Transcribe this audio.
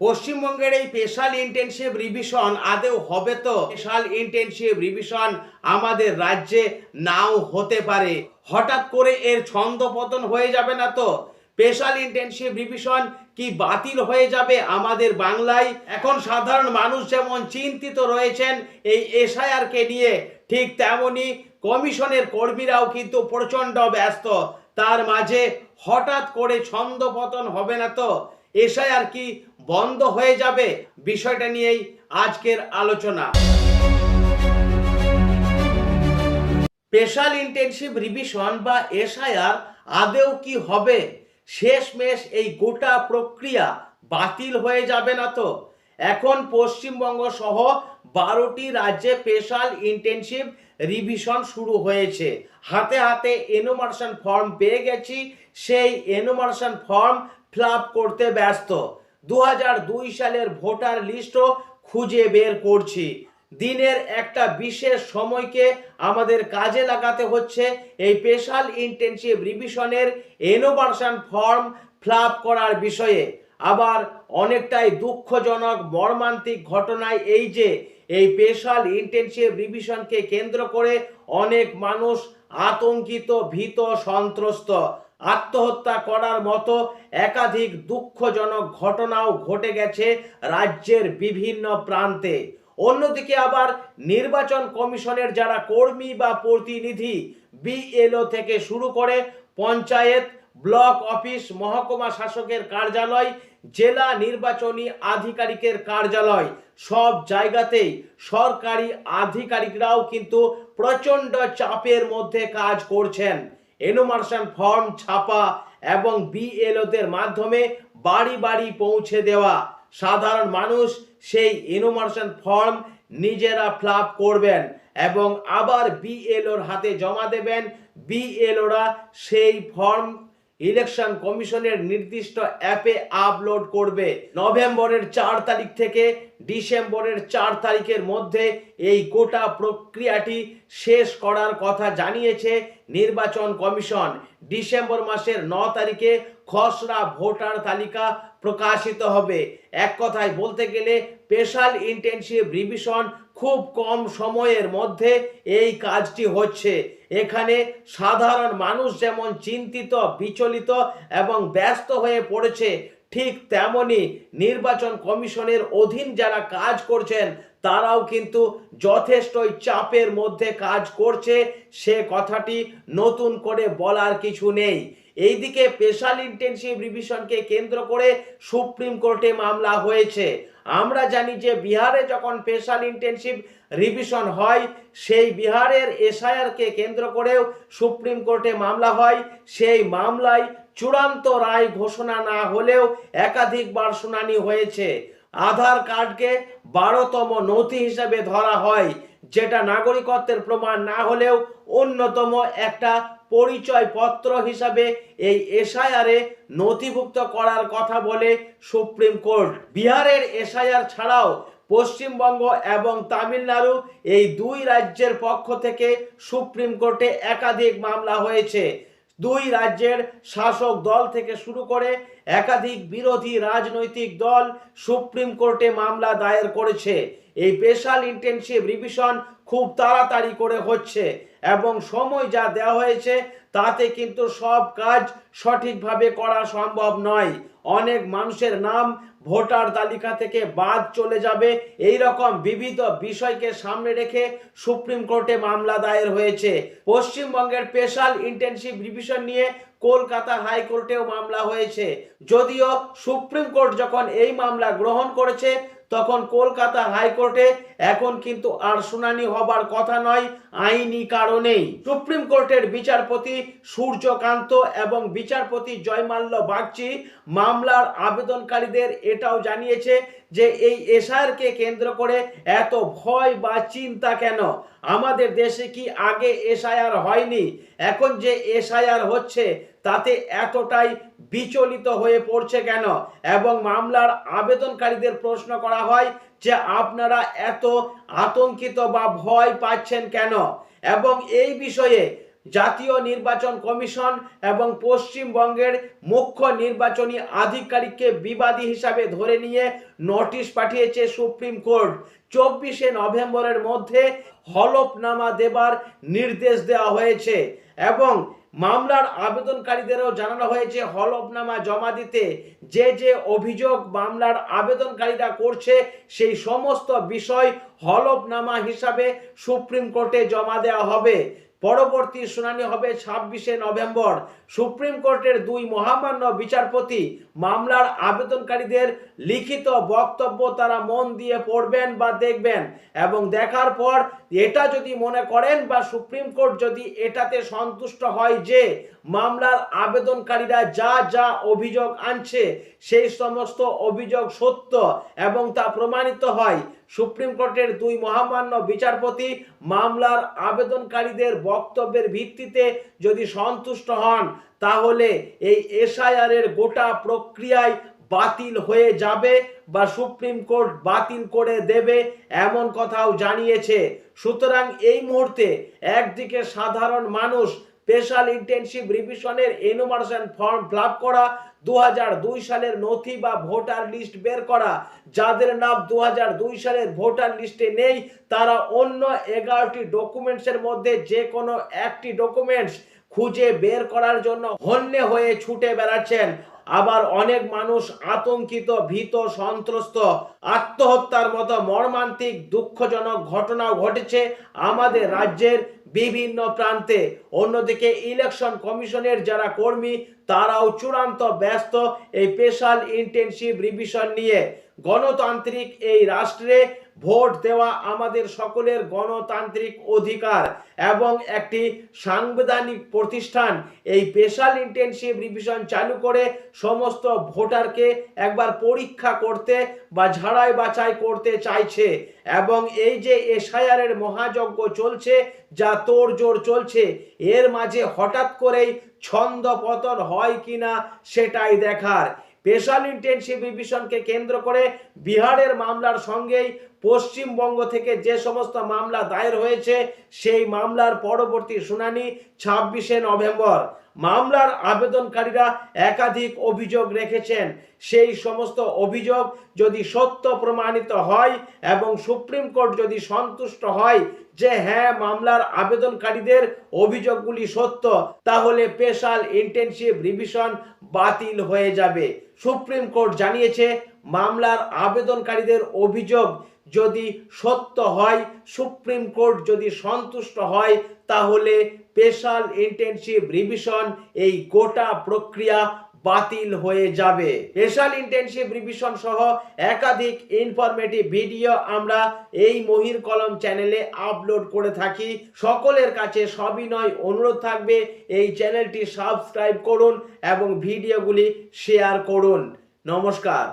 পশ্চিমবঙ্গের এই special intensive revision আদেও হবে তো? স্পেশাল ইন্টেনসিভ রিভিশন আমাদের রাজ্যে নাও হতে পারে। হঠাৎ করে এর ছন্দপতন হয়ে যাবে না তো? স্পেশাল ইন্টেনসিভ রিভিশন কি বাতিল হয়ে যাবে আমাদের বাংলায়? এখন সাধারণ মানুষ যেমন চিন্তিত রয়েছেন এই এসআইআর কে নিয়ে, ঠিক তেমনি কমিশনের কর্মীরাও কিন্তু প্রচণ্ড ব্যস্ত। তার মাঝে হঠাৎ করে ছন্দপতন হবে না তো? এসআইআর কি বন্ধ হয়ে যাবে বিষয়টা নিয়েই আজকের আলোচনা। স্পেশাল ইন্টেনসিভ রিভিশন বা এসআইআর আদেও কি হবে? শেষমেশ এই গোটা প্রক্রিয়া বাতিল হয়ে যাবে না তো? এখন পশ্চিমবঙ্গ সহ বারোটি রাজ্যে স্পেশাল ইন্টেনসিভ রিভিশন শুরু হয়েছে। হাতে হাতে এনোমার্শন ফর্ম পেয়ে গেছি, সেই এনোমার্শন ফর্ম ফিল করতে ব্যস্ত। দু সালের ভোটার লিস্টও খুঁজে বের করছি। দিনের একটা বিশেষ সময়কে আমাদের কাজে লাগাতে হচ্ছে। এই স্পেশাল ইন্টেনসিভ রিভিশনের এনোভার্সন ফর্ম ফিল করার বিষয়ে। আবার অনেকটাই দুঃখজনক, মর্মান্তিক ঘটনায় এই যে, এই স্পেশাল ইন্টেনসিভ রিভিশনকে কেন্দ্র করে অনেক মানুষ আতঙ্কিত, ভীত, সন্ত্রস্ত। আত্মহত্যা করার মতো একাধিক দুঃখজনক ঘটনাও ঘটে গেছে রাজ্যের বিভিন্ন প্রান্তে। অন্যদিকে আবার নির্বাচন কমিশনের যারা কর্মী বা প্রতিনিধি, বিএলও থেকে শুরু করে পঞ্চায়েত, ব্লক অফিস, মহকুমা শাসকের কার্যালয়, জেলা নির্বাচনী আধিকারিকের কার্যালয়, সব জায়গাতেই সরকারি আধিকারিকরাও কিন্তু প্রচণ্ড চাপের মধ্যে কাজ করছেন। এনোমার্শন ফর্ম ছাপা এবং বিএলওদের মাধ্যমে বাড়ি বাড়ি পৌঁছে দেওয়া। সাধারণ মানুষ সেই এনোমার্শন ফর্ম নিজেরা ফ্লাপ করবেন এবং আবার বিএলওর হাতে জমা দেবেন। বিএলওরা সেই ফর্ম ইলেকশন কমিশনের নির্দিষ্ট অ্যাপে আপলোড করবে। নভেম্বরের চার তারিখ থেকে ডিসেম্বরের চার তারিখের মধ্যে এই গোটা প্রক্রিয়াটি শেষ করার কথা জানিয়েছে নির্বাচন কমিশন। ডিসেম্বর মাসের ন তারিখে খসড়া ভোটার তালিকা প্রকাশিত হবে। এক কথায় বলতে গেলে স্পেশাল ইন্টেনসিভ রিভিশন খুব কম সময়ের মধ্যে এই কাজটি হচ্ছে। এখানে সাধারণ মানুষ যেমন চিন্তিত, বিচলিত এবং ব্যস্ত হয়ে পড়েছে, ঠিক তেমনি নির্বাচন কমিশনের অধীন যারা কাজ করছেন, তারাও কিন্তু যথেষ্টই চাপের মধ্যে কাজ করছে। সে কথাটি নতুন করে বলার কিছু নেই। এইদিকে স্পেশাল ইন্টেনসিভ রিভিশনকে কেন্দ্র করে সুপ্রিম কোর্টে মামলা হয়েছে। আমরা জানি যে বিহারে যখন স্পেশাল ইন্টেনসিভ রিভিশন হয়, সেই বিহারের এসআইআরকে কেন্দ্র করেও সুপ্রিম কোর্টে মামলা হয়। সেই মামলায় চূড়ান্ত রায় ঘোষণা না হলেও একাধিকবার শুনানি হয়েছে। আধার কার্ডকে বারোতম নথি হিসাবে ধরা হয়। যেটা নাগরিকত্বের প্রমাণ না হলেও অন্যতম একটা পরিচয় পত্র হিসাবে এই এসআইআরে নথিভুক্ত করার কথা বলে সুপ্রিম কোর্ট। বিহারের এসআইআর ছাড়াও পশ্চিমবঙ্গ এবং তামিলনাড়ু এই দুই রাজ্যের পক্ষ থেকে সুপ্রিম কোর্টে একাধিক মামলা হয়েছে। দুই রাজ্যের শাসক দল থেকে শুরু করে একাধিক বিরোধী রাজনৈতিক দল সুপ্রিম কোর্টে মামলা দায়ের করেছে। এই স্পেশাল ইন্টেনসিভ রিভিশন খুব তাড়াতাড়ি করে হচ্ছে এবং সময় যা দেওয়া হয়েছে তাতে কিন্তু সব কাজ সঠিকভাবে করা সম্ভব নয়। অনেক মানুষের নাম ভোটার তালিকা থেকে বাদ চলে যাবে। এই রকম বিবিধ বিষয়কে সামনে রেখে সুপ্রিম কোর্টে মামলা দায়ের হয়েছে। পশ্চিমবঙ্গের স্পেশাল ইন্টেনসিভ রিভিশন নিয়ে কলকাতা হাইকোর্টেও মামলা হয়েছে। যদিও সুপ্রিম কোর্ট যখন এই মামলা গ্রহণ করেছে তখন কলকাতা হাইকোর্টে এখন কিন্তু আর শুনানি হবার কথা নয়, আইনি কারণেই। সুপ্রিম কোর্টের বিচারপতি সূর্যকান্ত এবং বিচারপতি জয়মাল্য বাগচি মামলার আবেদনকারীদের এটাও জানিয়েছে যে এই এসআরকে কেন্দ্র করে এত ভয় বা চিন্তা কেন? আমাদের দেশে কি আগে এসআইআর হয়নি? এখন যে এসআইআর হচ্ছে, তাতে এতটাই বিচলিত হয়ে পড়ছে কেন? এবং মামলার আবেদনকারীদের প্রশ্ন করা হয় যে আপনারা এত আতঙ্কিত বা ভয় পাচ্ছেন কেন? এবং এই বিষয়ে জাতীয় নির্বাচন কমিশন এবং পশ্চিমবঙ্গের মুখ্য নির্বাচনী আধিকারিককে বিবাদী হিসাবে ধরে নিয়ে নোটিশ পাঠিয়েছে সুপ্রিম কোর্ট। চব্বিশে নভেম্বরের মধ্যে হলফনামা দেবার নির্দেশ দেওয়া হয়েছে এবং মামলার আবেদনকারীদেরও জানানো হয়েছে হলফনামা জমা দিতে। যে যে অভিযোগ মামলার আবেদনকারীরা করছে সেই সমস্ত বিষয় হলফনামা হিসাবে সুপ্রিম কোর্টে জমা দেওয়া হবে। পরবর্তী শুনানি হবে ছাব্বিশে নভেম্বর। সুপ্রিম কোর্টের দুই মহামান্য বিচারপতি মামলার আবেদনকারীদের লিখিত বক্তব্য তারা মন দিয়ে পড়বেন বা দেখবেন এবং দেখার পর এটা যদি মনে করেন বা সুপ্রিম কোর্ট যদি এটাতে সন্তুষ্ট হয় যে মামলার আবেদনকারীরা যা যা অভিযোগ আনছে, সেই সমস্ত অভিযোগ সত্য এবং তা প্রমাণিত হয়, সুপ্রিম কোর্টের দুই মহামান্য বিচারপতি মামলার আবেদনকারীদের বক্তব্যের ভিত্তিতে যদি সন্তুষ্ট হন, তাহলে এই এসআইআর এর গোটা প্রক্রিয়ায় বাতিল হয়ে যাবে বা সুপ্রিম কোর্ট বাতিল করে দেবে এমন কথাও জানিয়েছে। সুতরাং এই মুহূর্তে একদিকে সাধারণ মানুষ স্পেশাল ইন্টেনসিভ রিভিশনের এনুমারেশন ফর্ম ফিল করা দু সালের নথি বা ভোটার লিস্ট বের করা, যাদের নাম দু সালের ভোটার লিস্টে নেই, তারা অন্য এগারোটি ডকুমেন্টসের মধ্যে যে কোনো একটি ডকুমেন্টস খুঁজে বের করার জন্য হন্যে হয়ে ছুটে বেড়াচ্ছেন। আবার অনেক মানুষ আতঙ্কিত, ভীত, সন্ত্রস্ত, আত্মহত্যার মতো মর্মান্তিক, দুঃখজনক ঘটনাও ঘটেছে আমাদের রাজ্যের বিভিন্ন প্রান্তে। অন্যদিকে ইলেকশন কমিশনের যারা কর্মী, তারাও চূড়ান্ত ব্যস্ত এই স্পেশাল ইন্টেনসিভ রিভিশন নিয়ে। গণতান্ত্রিক এই রাষ্ট্রে ভোট দেওয়া আমাদের সকলের গণতান্ত্রিক অধিকার এবং একটি সাংবিধানিক প্রতিষ্ঠান। এই স্পেশাল ইন্টেনসিভ রিভিশন চালু করে সমস্ত ভোটারকে একবার পরীক্ষা করতে বা ঝাড়াই বাছাই করতে চাইছে এবং এই যে এসআইআর এর মহাযজ্ঞ চলছে, যা তোড়জোড় চলছে, এর মাঝে হঠাৎ করেই ছন্দ পতন হয় কিনা সেটাই দেখার। স্পেশাল ইন্টেনসিভ ডিভিশনকে কেন্দ্র করে বিহারের মামলার সঙ্গেই পশ্চিমবঙ্গ থেকে যে সমস্ত মামলা দায়ের হয়েছে, সেই মামলার পরবর্তী শুনানি ছাব্বিশে নভেম্বর। মামলার আবেদনকারীরা একাধিক অভিযোগ রেখেছেন। সেই সমস্ত অভিযোগ যদি সত্য প্রমাণিত হয় এবং সুপ্রিম কোর্ট যদি সন্তুষ্ট হয় যে হ্যাঁ মামলার আবেদনকারীদের অভিযোগগুলি সত্য, তাহলে স্পেশাল ইন্টেনসিভ রিভিশন বাতিল হয়ে যাবে। সুপ্রিম কোর্ট জানিয়েছে, মামলার আবেদনকারীদের অভিযোগ যদি সত্য হয়, সুপ্রিম কোর্ট যদি সন্তুষ্ট হয়, তাহলে স্পেশাল ইন্টেনসিভ রিভিশন এই গোটা প্রক্রিয়া বাতিল হয়ে যাবে। স্পেশাল ইন্টেনসিভ রিভিশন সহ একাধিক ইনফরমেটিভ ভিডিও আমরা এই মহির কলম চ্যানেলে আপলোড করে থাকি। সকলের কাছে সবিনয় অনুরোধ থাকবে, এই চ্যানেলটি সাবস্ক্রাইব করুন এবং ভিডিওগুলি শেয়ার করুন। নমস্কার।